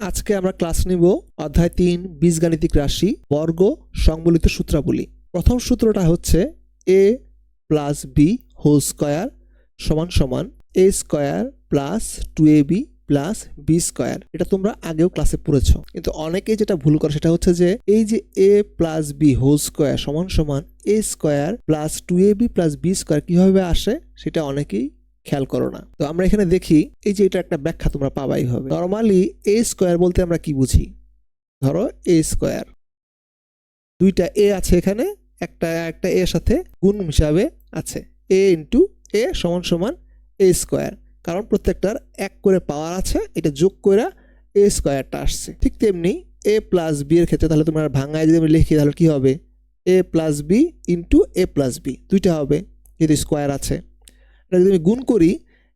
আজকে আমরা ক্লাস নিব অধ্যায় তিন, বীজগাণিতিক রাশি, বর্গ, সংবলিত সূত্রাবলী। প্রথম সূত্রটা হচ্ছে A plus B whole square সমান সমান A square plus two A B plus B square এটা তোমরা আগেও ক্লাসে পড়েছ। কিন্তু অনেকেই যেটা ভুল করে সেটা হচ্ছে যে, এই যে A plus B whole square সমান সমান A square plus two A B plus B square কীভাবে আসে, সেটা অনেকেই খেয়াল করো না। তো আমরা এখানে দেখি, এই যে এটা একটা ব্যাখ্যা তোমরা পাবাই হবে। নর্মালি এ স্কোয়ার বলতে আমরা কি বুঝি? ধরো এ স্কোয়ার দুইটা এ আছে এখানে, একটা একটা এর সাথে গুণ হিসাবে আছে। এ ইন্টু এ সমান সমান এ স্কোয়ার কারণ প্রত্যেকটার এক করে পাওয়ার আছে, এটা যোগ করে এ স্কোয়ারটা আসছে। ঠিক তেমনি এ প্লাস বি এর ক্ষেত্রে তাহলে তোমরা ভাঙায় যদি আমি লিখি তাহলে কি হবে? A plus B into A plus B দুইটা হবে, যদি স্কোয়ার আছে। এটা যদি আমি গুণ করি,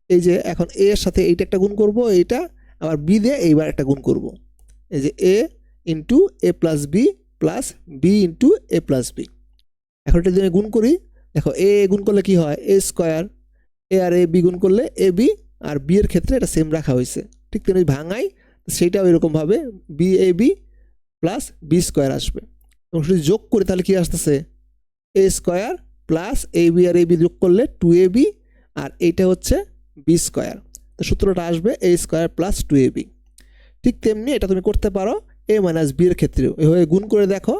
এই যে এখন এ এর সাথে এইটা একটা গুণ করব, এইটা আবার বি দিয়ে এইবার একটা গুণ করব। এই যে A into A plus B plus B into A plus B এখন এটা যদি আমি গুণ করি, দেখো এ গুণ করলে কি হয়? এ square A R A B গুণ করলে এ বি আর বি এর ক্ষেত্রে এটা সেম রাখা হয়েছে। ঠিক তেমনি ভাঙাই, সেইটাও এরকমভাবে B A B plus B square আসবে। এবং যদি যোগ করি তাহলে কি আসতেছে? A square plus A B R A B যোগ করলে টু এ বি আর এইটা হচ্ছে বি স্কোয়ার তো সূত্রটা আসবে A square plus two A B ঠিক তেমনি এটা তুমি করতে পারো এ মাইনাস বি এর ক্ষেত্রেও। এভাবে গুণ করে দেখো,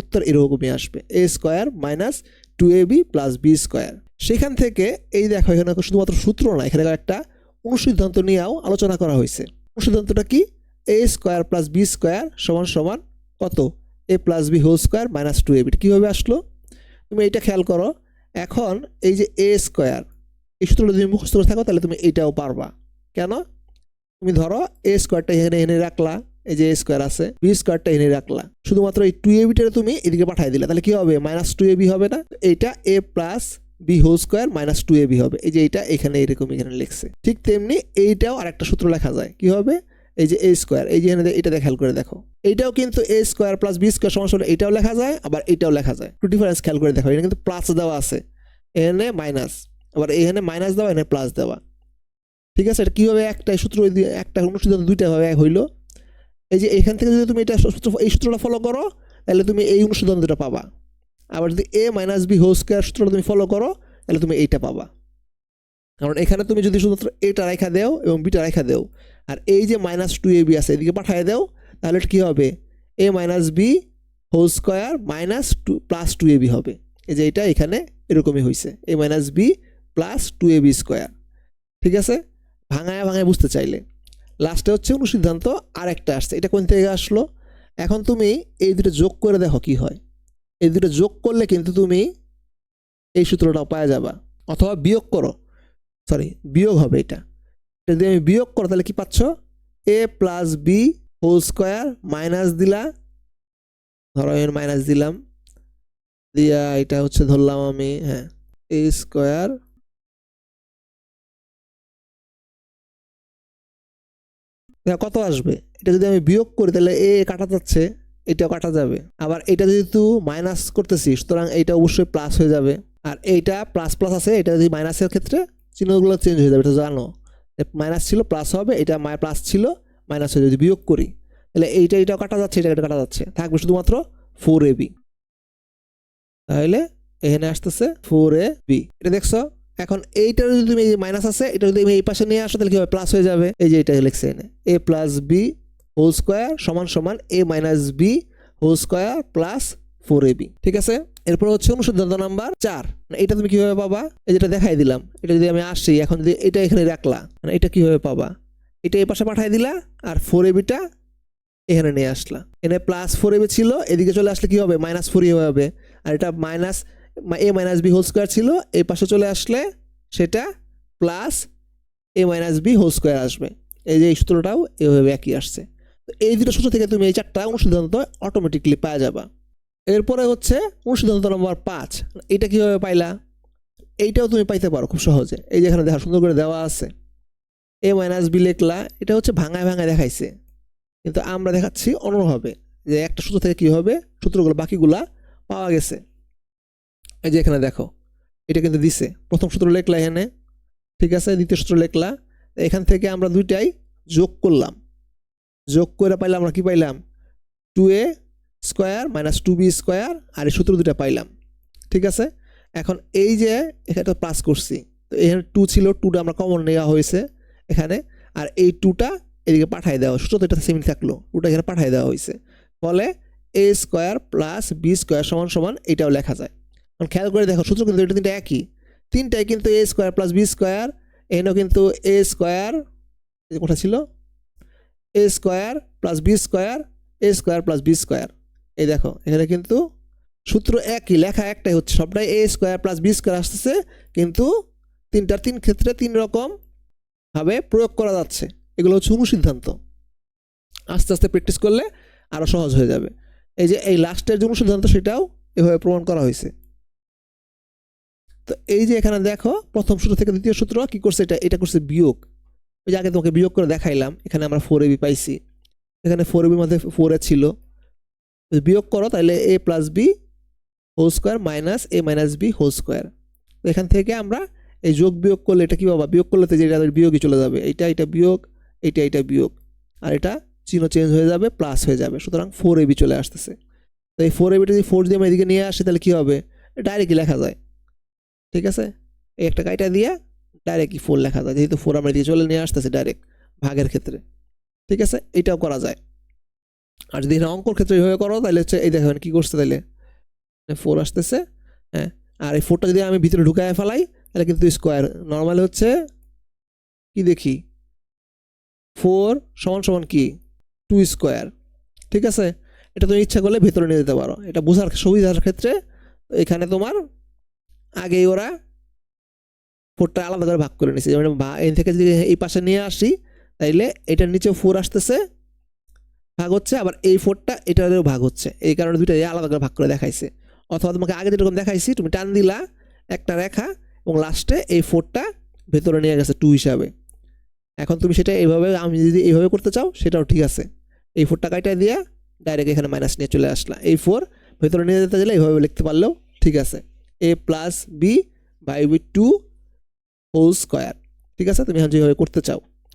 উত্তর এরকমই আসবে। A square minus two A B plus B square সেখান থেকে এই দেখো, এখানে শুধুমাত্র সূত্র না, এখানে একটা অনুসিদ্ধান্ত নিয়েও আলোচনা করা হয়েছে। অনুসিদ্ধান্তটা কি? A square plus B square সমান সমান কত? A plus B whole square minus two A B কীভাবে আসলো? তুমি এইটা খেয়াল করো, এখন এই যে এ স্কোয়ার এই সূত্রটা যদি মুখস্থ করে থাকো, তাহলে তুমি এইটাও পারবা। কেন? তুমি ধরো এ স্কোয়ারটা এখানে এনে রাখলা, এই যে এ স্কোয়ার আছে বি স্কোয়ারটা এনে রাখলা। শুধুমাত্র এই টু এ বিটা তুমি এদিকে পাঠিয়ে দিলা, তাহলে কি হবে? মাইনাস টু এ বি হবে না? এইটা A plus B whole square minus two A B হবে। এই যে এইটা এখানে এরকম এখানে লিখছে। ঠিক তেমনি এইটাও আরেকটা সূত্র লেখা যায়। কি হবে? এই যে এ স্কোয়ার এই যে এখানে এটা খেয়াল করে দেখো। এইটাও কিন্তু A square plus B square সমান এটাও লেখা যায়, আবার এটাও লেখা যায়। একটু ডিফারেন্স খেয়াল করে দেখো এটা কিন্তু প্লাস দেওয়া আছে। এখানে মাইনাস আবার এখানে মাইনাস দেওয়া, এখানে প্লাস দেওয়া। ঠিক আছে? এটা কীভাবে একটা সূত্র একটা অনুসিদ্ধান্ত দুইটা ভাবে এক হইল? এই যে এখান থেকে যদি তুমি এটা সূত্র, এই সূত্রটা ফলো করো, তাহলে তুমি এই অনুসিদ্ধান্তটা পাবা। আবার যদি A minus B whole square সূত্রটা তুমি ফলো করো, তাহলে তুমি এইটা পাবা। কারণ এখানে তুমি যদি শুধুমাত্র এটা রেখা দেও এবং বিটা রেখা দেও, আর এই যে মাইনাস টু এ বি আছে, এদিকে পাঠিয়ে দেও, তাহলে কী হবে? A minus B whole square minus two plus two A B হবে। এই যে এটা এখানে এরকমই হয়েছে A minus B plus two A B square ঠিক আছে? ভাঙায় ভাঙায় বুঝতে চাইলে। লাস্টে হচ্ছে অনুসিদ্ধান্ত আর একটা আসছে। এটা কোন থেকে আসলো? এখন তুমি এই দুটো যোগ করে দেখো কি হয়। এই দুটো যোগ করলে কিন্তু তুমি এই সূত্রটাও পাওয়া যাবা। অথবা বিয়োগ করো। সরি বিয়োগ হবে এটা। যদি আমি বিয়োগ করো, তাহলে কি পাচ্ছ? A plus B whole square minus দিলা। ধরো আমি মাইনাস দিলাম। দিয়া এটা হচ্ছে ধরলাম আমি হ্যাঁ এ স্কোয়ার কত আসবে? এটা যদি আমি বিয়োগ করি, তাহলে এ কাটা যাচ্ছে, এটাও কাটা যাবে। আবার এটা যেহেতু মাইনাস করতেছি সুতরাং এইটা অবশ্যই প্লাস হয়ে যাবে। আর এইটা প্লাস প্লাস আছে, এটা যদি মাইনাসের ক্ষেত্রে চিহ্নগুলো চেঞ্জ হয়ে যাবে, এটা জানো। মাইনাস ছিল প্লাস হবে, এটা মাই প্লাস ছিল মাইনাস হয়ে যদি বিয়োগ করি, তাহলে এইটা, এটাও কাটা যাচ্ছে এটা এটা কাটা যাচ্ছে। থাকবে শুধুমাত্র ফোর এ বি তাহলে এখানে আসতেছে ফোর এ বি এটা দেখছ? এখন এইটার যদি তুমি এই মাইনাস আছে এটা যদি এই পাশে নিয়ে আসো, তাহলে কি হবে? প্লাস হয়ে যাবে। এই যে এটা লিখছে এনে A plus B whole square সমান সমান A minus B whole square plus four A B ঠিক আছে? এরপর হচ্ছে অনুসিদ্ধান্ত নাম্বার চার। এটা তুমি কীভাবে পাবা? এই যেটা দেখাই দিলাম। এটা যদি আমি আসি, এখন যদি এটা এখানে রাখলা মানে এটা কীভাবে পাবা? এটা এই পাশে পাঠাই দিলা, আর ফোর এ বিটা এখানে নিয়ে আসলা। এখানে প্লাস ফোর এবি ছিল, এদিকে চলে আসলে কি হবে? মাইনাস ফোর হবে। আর এটা minus A minus B whole square ছিল, এই পাশে চলে আসলে সেটা plus A minus B whole square আসবে। এই যে এই সূত্রটাও এভাবে একই আসছে। তো এই দুটো সূত্র থেকে তুমি এই চারটা অনুসিদ্ধান্ত অটোমেটিকলি পাওয়া যাবা। এরপরে হচ্ছে অনুসিদ্ধান্ত নম্বর পাঁচ। এটা কীভাবে পাইলা? এইটাও তুমি পাইতে পারো খুব সহজে। এই যে এখানে দেখা, সুন্দর করে দেওয়া আছে। এ মাইনাস বি লেখলা, এটা হচ্ছে ভাঙায় ভাঙায় দেখাইছে। কিন্তু আমরা দেখাচ্ছি অন্যভাবে, যে একটা সূত্র থেকে কী হবে সূত্রগুলো বাকিগুলা পাওয়া গেছে। এই যে এখানে দেখো, এটা কিন্তু দিছে। প্রথম সূত্র লেখলা এখানে, ঠিক আছে? দ্বিতীয় সূত্র লেখলা। এখান থেকে আমরা দুইটাই যোগ করলাম। যোগ করে পাইলাম আমরা কি পাইলাম? Two A square minus two B square আর এই সূত্র দুটা পাইলাম। ঠিক আছে? এখন এই যে এখানে প্লাস করছি। তো এখানে টু ছিল টুটা আমরা কমন নেওয়া হয়েছে এখানে, আর এই টুটা এদিকে পাঠিয়ে দেওয়া সূত্র তো এটা সেমি থাকল টুটা এখানে পাঠিয়ে দেওয়া হয়েছে। ফলে A square plus B square সমান সমান এটাও লেখা যায়। খেয়াল করে দেখো, সূত্র কিন্তু এটা তিনটা একই। তিনটাই কিন্তু A square plus B square এখানেও কিন্তু এ স্কোয়ার কোথা ছিল? A square plus B square A square plus B square এই দেখো, এখানে কিন্তু সূত্র একই, লেখা একটাই হচ্ছে, সবটাই A square plus B square আসতেছে, কিন্তু তিনটার তিন ক্ষেত্রে তিন রকম ভাবে প্রয়োগ করা যাচ্ছে। এগুলো হচ্ছে অনুসিদ্ধান্ত। আস্তে আস্তে প্র্যাকটিস করলে আরও সহজ হয়ে যাবে। এই যে এই লাস্টের যে অনুসিদ্ধান্ত, সেটাও এভাবে প্রমাণ করা হয়েছে। তো এই যে এখানে দেখো, প্রথম সূত্র থেকে দ্বিতীয় সূত্র কি করছে এটা? এটা করছে বিয়োগ। ওই যে আগে তোমাকে বিয়োগ করে দেখাইলাম, এখানে আমরা ফোর এবি পাইছি। এখানে ফোর এবির মধ্যে ফোর এ ছিল। যদি বিয়োগ করো, তাহলে a plus b whole square minus a minus b whole square এখান থেকে আমরা এই যোগ বিয়োগ করলে এটা কি বাবা বিয়োগ করলে তো যে এটা বিয়োগই চলে যাবে। এটা এটা বিয়োগ এটা এটা বিয়োগ। আর এটা চিহ্ন চেঞ্জ হয়ে যাবে প্লাস হয়ে যাবে। সুতরাং ফোর এবি চলে আসতেছে। তো এই ফোর এবিটা যদি ফোর দিয়ে আমরা এদিকে নিয়ে আসি, তাহলে কী হবে? ডাইরেক্টই লেখা যায়। ঠিক আছে? এই একটা কাইটা দিয়ে ডাইরেক্টই ফোর লেখা যায়। যেহেতু ফোর আমরা দিয়ে চলে নিয়ে আসতেছি ডাইরেক্ট ভাগের ক্ষেত্রে। ঠিক আছে? এটাও করা যায়। আর যদি এখানে অঙ্কর ক্ষেত্রে এইভাবে করো, তাহলে হচ্ছে, এই দেখেন কী করছে তাহলে ফোর আসতেছে হ্যাঁ? আর এই ফোরটা যদি আমি ভিতরে ঢুকায় ফেলাই, তাহলে কিন্তু স্কোয়ার নর্মাল হচ্ছে কি দেখি? ফোর সমান সমান কি? টু স্কোয়ার ঠিক আছে? এটা তুমি ইচ্ছা করলে ভেতরে নিয়ে যেতে পারো। এটা বোঝার সুবিধার ক্ষেত্রে এখানে তোমার আগেই ওরা ফোরটা আলাদা করে ভাগ করে নিছে। যেমন এই থেকে যদি এই পাশে নিয়ে আসি, তাইলে এটার নিচেও ফোর আসতেছে, ভাগ হচ্ছে, আবার এই ফোরটা এটারও ভাগ হচ্ছে। এই কারণে দুইটা আলাদা করে ভাগ করে দেখাইছে। অথবা তোমাকে আগে যেরকম দেখাইছি, তুমি টান দিলা একটা রেখা এবং লাস্টে এই ফোরটা ভেতরে নিয়ে গেছে টু হিসাবে। এখন তুমি সেটা এইভাবে আমি যদি এইভাবে করতে চাও, সেটাও ঠিক আছে। এই ফোরটা কাইটা দিয়ে ডাইরেক্ট এখানে মাইনাস নিয়ে চলে আসলা। এই ফোর ভেতরে নিয়ে যেতে গেলে এইভাবে লিখতে পারলেও ঠিক আছে। A plus b by b two whole square ঠিক আছে? তুমি এখন যেভাবে করতে চাও।